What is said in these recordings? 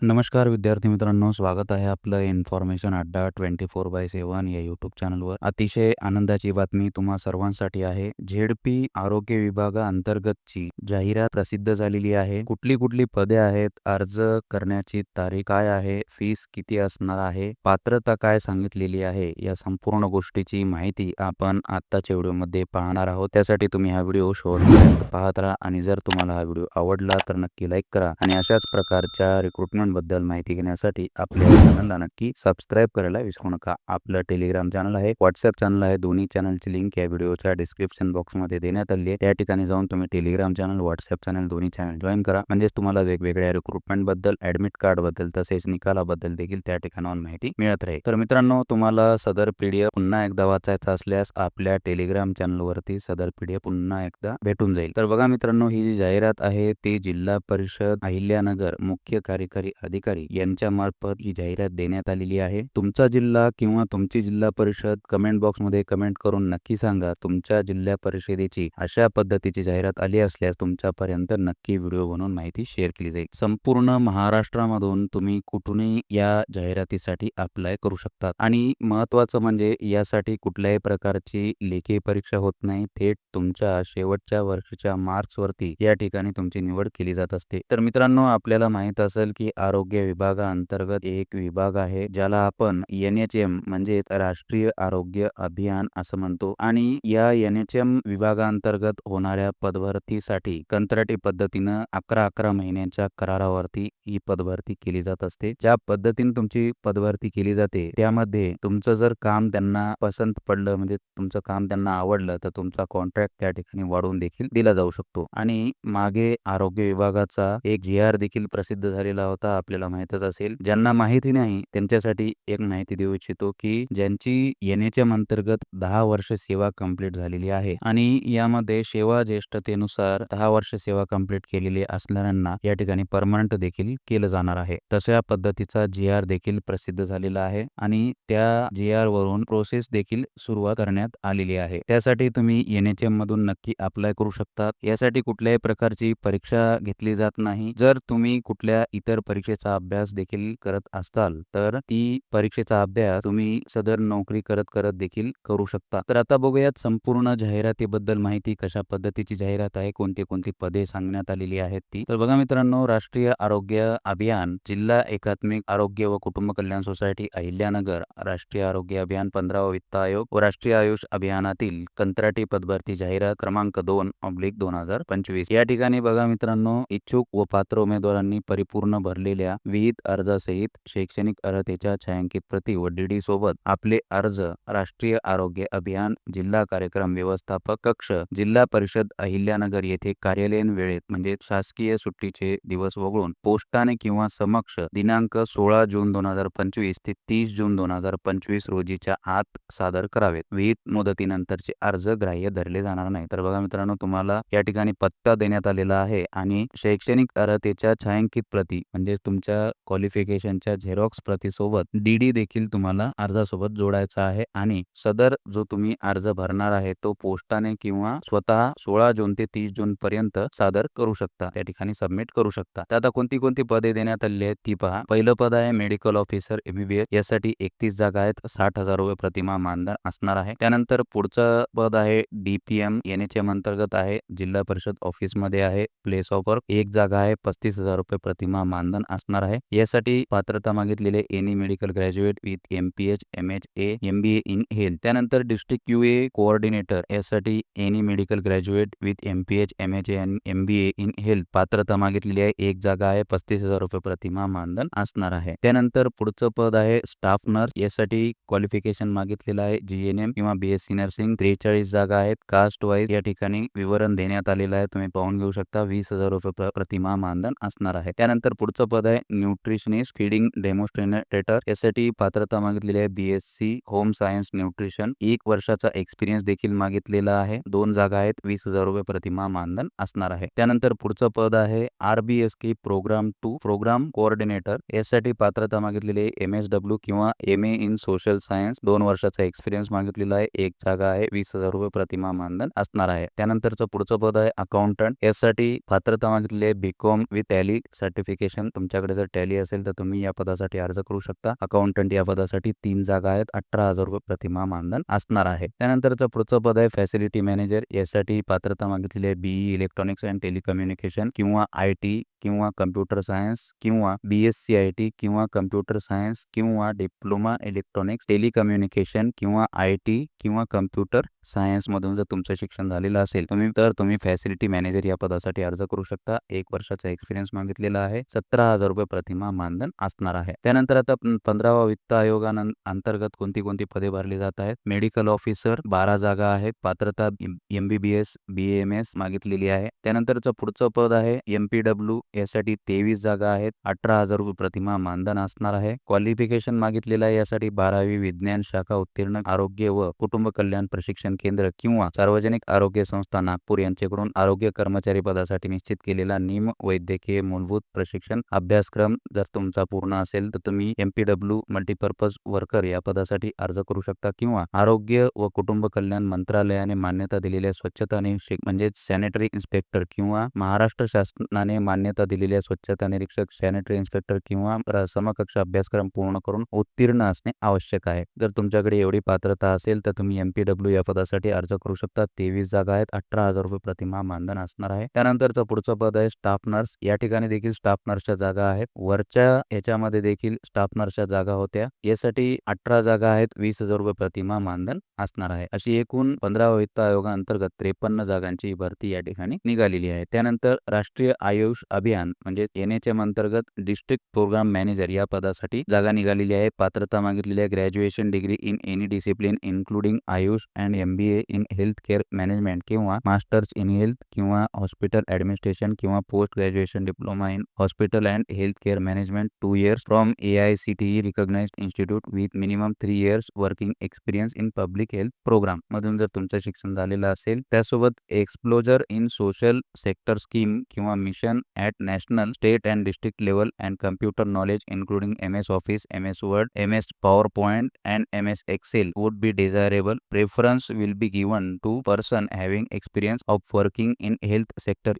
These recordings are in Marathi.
नमस्कार विद्यार्थी मित्रांनो स्वागत आहे आपलं इन्फॉर्मेशन अड्डा ट्वेंटी फोर बाय सेवन या यूट्यूब चॅनलवर अतिशय आनंदाची बातमी तुम्हा सर्वांसाठी आहे. झेडपी आरोग्य विभागाअंतर्गतची जाहिरात प्रसिद्ध झालेली आहे. कुठली कुठली पदे आहेत अर्ज करण्याची तारीख काय आहे फीस किती असणार आहे पात्रता काय सांगितलेली आहे या संपूर्ण गोष्टीची माहिती आपण आत्ताच्या व्हिडिओमध्ये पाहणार आहोत. त्यासाठी तुम्ही हा व्हिडिओ शेवटपर्यंत पाहत राहा आणि जर तुम्हाला हा व्हिडिओ आवडला तर नक्की लाईक करा आणि अशाच प्रकारच्या रिक्रुटमेंट बद्दल माहिती घेण्यासाठी आपल्या चॅनलला नक्की सबस्क्राईब करायला विसरू नका. आपलं टेलिग्राम चॅनल आहे व्हॉट्सअप चॅनल आहे दोन्ही चॅनलची लिंक या व्हिडिओच्या डिस्क्रिप्शन बॉक्समध्ये देण्यात आली आहे. त्या ठिकाणी जाऊन तुम्ही टेलिग्राम चॅनल व्हॉट्सअप चॅनल दोन्ही चॅनल जॉईन करा. म्हणजेच तुम्हाला वेगवेगळ्या रिक्रुटमेंटबद्दल ऍडमिट कार्डबद्दल तसेच निकालाबद्दल देखील त्या ठिकाणाहून माहिती मिळत राहील. तर मित्रांनो तुम्हाला सदर पीडीएफ पुन्हा एकदा वाचायचा असल्यास आपल्या टेलिग्राम चॅनलवरती सदर पीडीएफ पुन्हा एकदा भेटून जाईल. तर बघा मित्रांनो ही जी जाहिरात आहे ती जिल्हा परिषद अहिल्यानगर मुख्य कार्यकारी अधिकारी यांच्या मार्फत ही जाहिरात देण्यात आलेली आहे. तुमचा जिल्हा किंवा तुमची जिल्हा परिषद कमेंट बॉक्समध्ये कमेंट करून नक्की सांगा. तुमच्या जिल्हा परिषदेची अशा पद्धतीची जाहिरात आली असल्यास तुमच्यापर्यंत नक्की व्हिडिओ बनवून माहिती शेअर केली जाईल. संपूर्ण महाराष्ट्रामधून तुम्ही कुठूनही या जाहिरातीसाठी अप्लाय करू शकता. आणि महत्वाचं म्हणजे यासाठी कुठल्याही प्रकारची लेखी परीक्षा होत नाही. थेट तुमच्या शेवटच्या वर्षाच्या मार्क्सवरती या ठिकाणी तुमची निवड केली जात असते. तर मित्रांनो आपल्याला माहीत असेल की आरोग्य विभागाअंतर्गत एक विभाग आहे ज्याला आपण एन एच एम म्हणजे राष्ट्रीय आरोग्य अभियान असं म्हणतो. आणि या एन एच एम विभागाअंतर्गत होणाऱ्या पदभरतीसाठी कंत्राटी पद्धतीनं अकरा अकरा महिन्यांच्या करारावरती ही पदभरती केली जात असते. ज्या पद्धतीने तुमची पदभरती केली जाते त्यामध्ये तुमचं जर काम त्यांना पसंत पडलं म्हणजे तुमचं काम त्यांना आवडलं तर तुमचा कॉन्ट्रॅक्ट त्या ठिकाणी वाढवून देखील दिला जाऊ शकतो. आणि मागे आरोग्य विभागाचा एक जी आर देखील प्रसिद्ध झालेला होता. आपल्याला माहितच असेल. ज्यांना माहिती नाही त्यांच्यासाठी एक माहिती देऊ इच्छितो की ज्यांची एन एच एम अंतर्गत दहा वर्ष सेवा कंप्लीट झालेली आहे आणि यामध्ये सेवा ज्येष्ठतेनुसार दहा वर्ष सेवा कंप्लीट केलेली असणाऱ्यांना या ठिकाणी परमनंट देखील केलं जाणार आहे. तशा पद्धतीचा जी आर देखील प्रसिद्ध झालेला आहे आणि त्या जी आर वरून प्रोसेस देखील सुरुवात करण्यात आलेली आहे. त्यासाठी तुम्ही एन एच एम मधून नक्की अप्लाय करू शकता. यासाठी कुठल्याही प्रकारची परीक्षा घेतली जात नाही. जर तुम्ही कुठल्या इतर परीक्षा परीक्षेचा अभ्यास देखील करत असताल तर ती परीक्षेचा अभ्यास तुम्ही सदर नोकरी करत करत देखील करू शकता. तर आता बघूयात संपूर्ण जाहिरातीबद्दल माहिती कशा पद्धतीची जाहिरात आहे कोणती कोणती पदे सांगण्यात आलेली आहेत ती. तर बघा मित्रांनो राष्ट्रीय आरोग्य अभियान जिल्हा एकात्मिक आरोग्य व कुटुंब कल्याण सोसायटी अहिल्यानगर राष्ट्रीय आरोग्य अभियान पंधरावा वित्त आयोग व राष्ट्रीय आयुष अभियानातील कंत्राटी पदभरती जाहिरात क्रमांक दोन ऑब्लिक दोन हजार पंचवीस. या ठिकाणी बघा मित्रांनो इच्छुक व पात्र उमेदवारांनी परिपूर्ण असलेल्या विहित अर्जासहित शैक्षणिक अर्हतेच्या छायांकित प्रती व डीडी सोबत आपले अर्ज राष्ट्रीय आरोग्य अभियान जिल्हा कार्यक्रम व्यवस्थापक कक्ष जिल्हा परिषद अहिल्यानगर येथे कार्यालयीन वेळेत म्हणजे शासकीय सुट्टीचे दिवस वगळून पोस्टाने किंवा समक्ष दिनांक सोळा जून दोन हजार पंचवीस ते तीस जून दोन हजार पंचवीस रोजीच्या आत सादर करावेत. विहित मुदतीनंतरचे अर्ज ग्राह्य धरले जाणार नाही तर बघा मित्रांनो तुम्हाला या ठिकाणी पत्ता देण्यात आलेला आहे आणि शैक्षणिक अर्हतेच्या छायांकित प्रती म्हणजे तुमच्या क्वालिफिकेशनच्या झेरॉक्स प्रतीसोबत सोबत डीडी देखील तुम्हाला अर्जासोबत जोडायचा आहे आणि सदर जो तुम्ही अर्ज भरणार आहे तो पोस्टाने किंवा स्वतः सोळा जून ते तीस जून पर्यंत सादर करू शकता. त्या ठिकाणी सबमिट करू शकता. आता कोणती कोणती पदे देण्यात आली आहेत ती पहा. पहिलं पद आहे मेडिकल ऑफिसर एमबीबीएस यासाठी एकतीस जागा आहेत. साठ हजार रुपये प्रतिमा मानधन असणार आहे. त्यानंतर पुढचं पद आहे डीपीएम एन एच एम अंतर्गत आहे. जिल्हा परिषद ऑफिसमध्ये आहे. प्लेस ऑफ वर्क एक जागा आहे. पस्तीस हजार रुपये प्रतिमा मानधन असणार आहे. यासाठी पात्रता मागितलेले any medical graduate with M P H M H A M B A in health त्यानंतर डिस्ट्रिक्ट यू ए कोऑर्डिनेटर. यासाठी any medical graduate with M P H M H A M B A in health पात्रता मागितलेली आहे. एक जागा आहे. पस्तीस हजार रुपये प्रतिमा मानधन असणार आहे. त्यानंतर पुढचं पद आहे स्टाफ नर्स. यासाठी क्वालिफिकेशन मागितलेलं आहे. जी एन एम किंवा बीएससी नर्सिंग. त्रेचाळीस जागा आहेत. कास्ट वाईज या ठिकाणी विवरण देण्यात आलेलं आहे. तुम्ही पाहून घेऊ शकता. वीस हजार रुपये प्रतिमा मानधन असणार आहे. त्यानंतर पुढचं पद आहे. न्यूट्रिशनिस्ट फीडिंग डेमोस्ट्रेटर यासाठी पात्रता मागितलेली आहे. बीएससी होम सायन्स न्यूट्रिशन एक वर्षाचा एक्सपिरियन्स देखील मागितलेला आहे. दोन जागा आहेत. वीस हजार रुपये प्रतिमा मानधन असणार आहे. त्यानंतर पुढचं पद आहे. RBS K programme to programme coordinator यासाठी पात्रता मागितलेली एम एस डब्ल्यू किंवा M A in social science दोन वर्षाचा एक्सपिरियन्स मागितलेला आहे. एक जागा आहे. वीस हजार रुपये प्रतिमा मानधन असणार आहे. त्यानंतरचं पुढचं पद आहे. अकाउंटंट यासाठी पात्रता मागितलेली आहे. बीकॉम विथ टॅली सर्टिफिकेशन तुमच्याकडे जर टॅली असेल तर तुम्ही या पदासाठी अर्ज करू शकता. अकाउंटंट या पदासाठी तीन जागा आहेत. अठरा हजार रुपये प्रतिमा मानधन असणार आहे. त्यानंतरचं पुढचं पद आहे फॅसिलिटी मॅनेजर. यासाठी पात्रता मागितलेली आहे. बीई इलेक्ट्रॉनिक्स अँड टेलिकम्युनिकेशन किंवा आय टी किंवा कम्प्युटर सायन्स किंवा B S C I T किंवा कम्प्युटर सायन्स किंवा डिप्लोमा इलेक्ट्रॉनिक्स टेलिकम्युनिकेशन किंवा आय टी किंवा कम्प्युटर सायन्स मधून जर तुमचं शिक्षण झालेलं असेल तुम्ही तर तुम्ही फॅसिलिटी मॅनेजर या पदासाठी अर्ज करू शकता. एक वर्षाचा एक्सपिरियन्स मागितलेला आहे. सतरा हजार रुपये प्रतिमा मानधन असणार आहे. त्यानंतर आता पंधरावा वित्त आयोगानं अंतर्गत कोणती कोणती पदे भरली जात आहेत? मेडिकल ऑफिसर बारा जागा आहेत. पात्रता M B B S B M S मागितलेली आहे. त्यानंतरचं पुढचं पद आहे. एम पी डब्ल्यू यासाठी तेवीस जागा आहेत अठरा हजार रुपये प्रतिमा मानधन असणार आहे. क्वालिफिकेशन मागितलेलं आहे यासाठी बारावी विज्ञान शाखा उत्तीर्ण आरोग्य व कुटुंब कल्याण प्रशिक्षण केंद्र किंवा सार्वजनिक आरोग्य संस्था नागपूर यांच्याकडून आरोग्य कर्मचारी पदासाठी निश्चित केलेला निम वैद्यकीय मूलभूत प्रशिक्षण अभ्यासक्रम जर तुमचा पूर्ण असेल तर तुम्ही M P W multipurpose worker या पदासाठी अर्ज करू शकता किंवा आरोग्य व कुटुंब कल्याण मंत्रालयाने मान्यता दिलेल्या स्वच्छता निरीक्षक म्हणजे सॅनिटरी इन्स्पेक्टर किंवा महाराष्ट्र शासनाने मान्यता दिलेल्या स्वच्छता निरीक्षक सॅनिटरी इन्स्पेक्टर किंवा समकक्ष अभ्यासक्रम पूर्ण करून उत्तीर्ण असणे आवश्यक आहे. जर तुमच्याकडे एवढी पात्रता असेल तर तुम्ही एम पी डब्ल्यू या पदासाठी अर्ज करू शकता. तेवीस जागा आहेत अठरा हजार रुपये प्रतिमा मानधन असणार आहे. त्यानंतरचं पुढचं पद आहे स्टाफ नर्स या ठिकाणी देखील स्टाफ नर्सच्या जागा आहेत. वरच्या याच्यामध्ये देखील स्टाफ नर्सच्या जागा होत्या. यासाठी अठरा जागा आहेत वीस हजार रुपये प्रतिमा मानधन असणार आहे. अशी एकूण पंधरा वित्त आयोगाअंतर्गत त्रेपन्न जागांची भरती या ठिकाणी निघालेली आहे. त्यानंतर राष्ट्रीय आयुष अभियान म्हणजे एन एच एम अंतर्गत डिस्ट्रिक्ट प्रोग्राम मॅनेजर या पदासाठी जागा निघालेली आहे. पात्रता मागितलेली आहे. Graduation degree in any discipline including AYUSH and M B A in health care management किंवा मास्टर्स इन हेल्थ किंवा हॉस्पिटल ऍडमिनिस्ट्रेशन किंवा post graduation diploma in hospital and health care management. Two years from A I C T E recognise institute with minimum three years working experience in public health programme. मधून जर तुमचं शिक्षण झालेलं असेल त्यासोबत exposure in social sector scheme किंवा mission at national state and district level and computer knowledge including M S Office M S Word M S PowerPoint and M S Excel would be desirable preference will be given to person having experience of working in health sector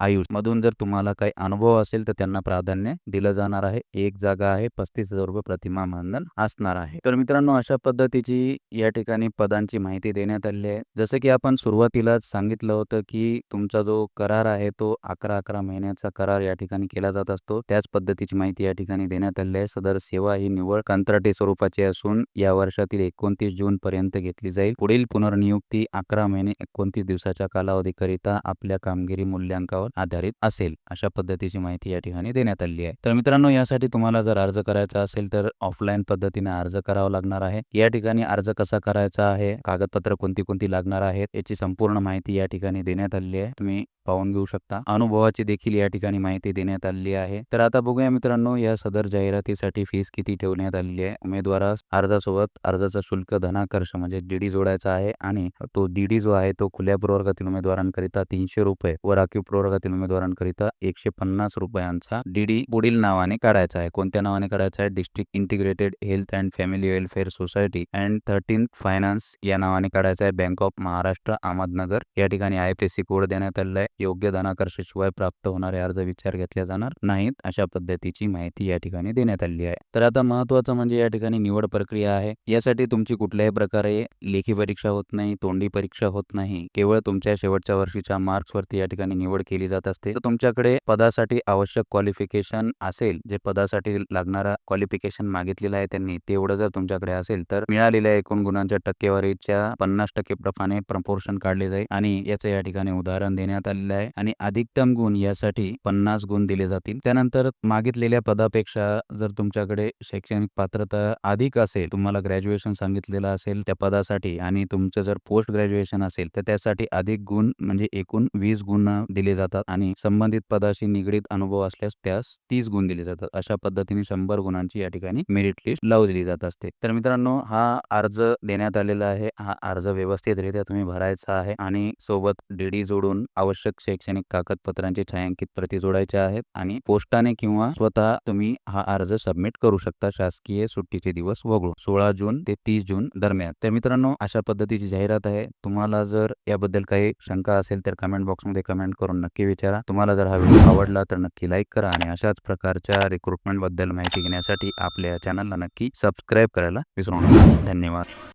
AYUSH मधून जर तुम्हाला काही अनुभव असेल तर त्यांना प्राधान्य दिलं जाणार आहे. एक जागा आहे पस्तीस हजार रुपये प्रतिमा मानधन असणार आहे. तर मित्रांनो अशा पद्धतीची या ठिकाणी पदांची माहिती देण्यात आली आहे. जसं की आपण सुरुवातीलाच सांगितलं होतं की तुमचा जो करार आहे तो अकरा अकरा महिन्याचा करार या ठिकाणी केला जात असतो. त्याच पद्धतीची माहिती या ठिकाणी देण्यात आली आहे. सदर सेवा ही निवड कंत्राटी स्वरूपाची असून या वर्षातील एकोणतीस जून पर्यंत घेतली जाईल. पुढील पुनर्नियुक्ती अकरा महिने एकोणतीस दिवसाच्या कालावधीकरिता आपल्या कामगिरी मूल्यांकावर आधारित असेल अशा पद्धतीची माहिती या ठिकाणी देण्यात आली आहे. तर मित्रांनो यासाठी तुम्हाला जर अर्ज करायचा असेल तर ऑफलाईन पद्धतीने अर्ज करावा लागणार आहे. या ठिकाणी अर्ज कसा करायचा आहे कागदपत्र कोणती कोणती लागणार आहेत याची संपूर्ण माहिती या ठिकाणी देण्यात आलेली आहे. तुम्ही पाहून घेऊ शकता. अनुभवाची देखील या ठिकाणी माहिती देण्यात आलेली आहे. तर आता बघूया मित्रांनो या सदर जाहिरातीसाठी फीस किती ठेवण्यात आलेली आहे. उमेदवारास अर्जासोबत अर्जाचा शुल्क धनाकर्ष म्हणजे डीडी जोडायचा आहे आणि तो डीडी जो आहे तो खुल्या प्रवर्गातील उमेदवारांकरिता तीनशे रुपये व राखीव प्रवर्गातील उमेदवारांकरिता एकशे पन्नास रुपयांचा डीडी पुढील नावाने काढायचा आहे. कोणत्या नावाने काढायचा आहे? District integrated health and family welfare society and thirteen finance या नावाने काढायचा आहे. बँक ऑफ महाराष्ट्र अहमदनगर या ठिकाणी I F S C code देण्यात आलेला आहे. योग्य धनाकर्षाशिवाय प्राप्त होणाऱ्या अर्ज विचार घेतले जाणार नाहीत अशा पद्धतीची माहिती या ठिकाणी देण्यात आलेली आहे. तर आता महत्वाचं म्हणजे या ठिकाणी निवड प्रक्रिया आहे. यासाठी तुमची कुठल्याही प्रकारे लेखी परीक्षा होत नाही तोंडी परीक्षा होत नाही. केवळ तुमच्या शेवटच्या वर्षीच्या मार्क्स वरती या ठिकाणी निवड केली जात असते. तर तुमच्याकडे पदासाठी आवश्यक क्वालिफिकेशन असेल जे पदासाठी लागणारा क्वालिफिकेशन मागितलेलं आहे त्यांनी तेवढं जर तुमच्याकडे असेल तर मिळालेल्या एकूण गुणांच्या टक्केवारीच्या पन्नास टक्के प्रमाणे प्रपोर्शन काढले जाईल. आणि याचं या ठिकाणी उदाहरण देण्यात आलेलं आहे. आणि अधिकतम गुण यासाठी पन्नास गुण दिले जातील. त्यानंतर मागितलेल्या पदापेक्षा जर तुमच्याकडे शैक्षणिक पात्रता अधिक असेल तुम्हाला ग्रॅज्युएशन सांगितलेलं असेल त्या पदासाठी आणि तुमचं जर पोस्ट ग्रॅज्युएशन असेल तर त्यासाठी अधिक गुण म्हणजे एकूण वीस गुण दिले जातात आणि संबंधित पदाशी निगडीत अनुभव असल्यास त्यास तीस गुण दिले जातात. अशा पद्धतीने शंभर गुणांची या ठिकाणी मेरिट लिस्ट लावली जात असते. तर मित्रांनो हा अर्ज देण्यात आलेला आहे. हा अर्ज व्यवस्थितरित्या तुम्ही भरायचा आहे आणि सोबत डीडी जोडून आवश्यक शैक्षणिक कागदपत्रांचे छायांकित प्रत जोडायचे जोडायच्या आहेत आणि पोस्टाने किंवा स्वतः तुम्ही हा अर्ज सबमिट करू शकता शासकीय सुट्टीचे दिवस वगळून. सोळा जून ते तीस जून दरम्यान. तर मित्रांनो अशा पद्धतीची जाहिरात आहे. तुम्हाला जर याबद्दल काही शंका असेल तर कमेंट बॉक्समध्ये कमेंट करून नक्की विचारा. तुम्हाला जर हा व्हिडिओ आवडला तर नक्की लाईक करा आणि अशाच प्रकारच्या रिक्रुटमेंटबद्दल माहिती घेण्यासाठी आपल्या चॅनलला नक्की सबस्क्राईब करायला विसरू नका. धन्यवाद.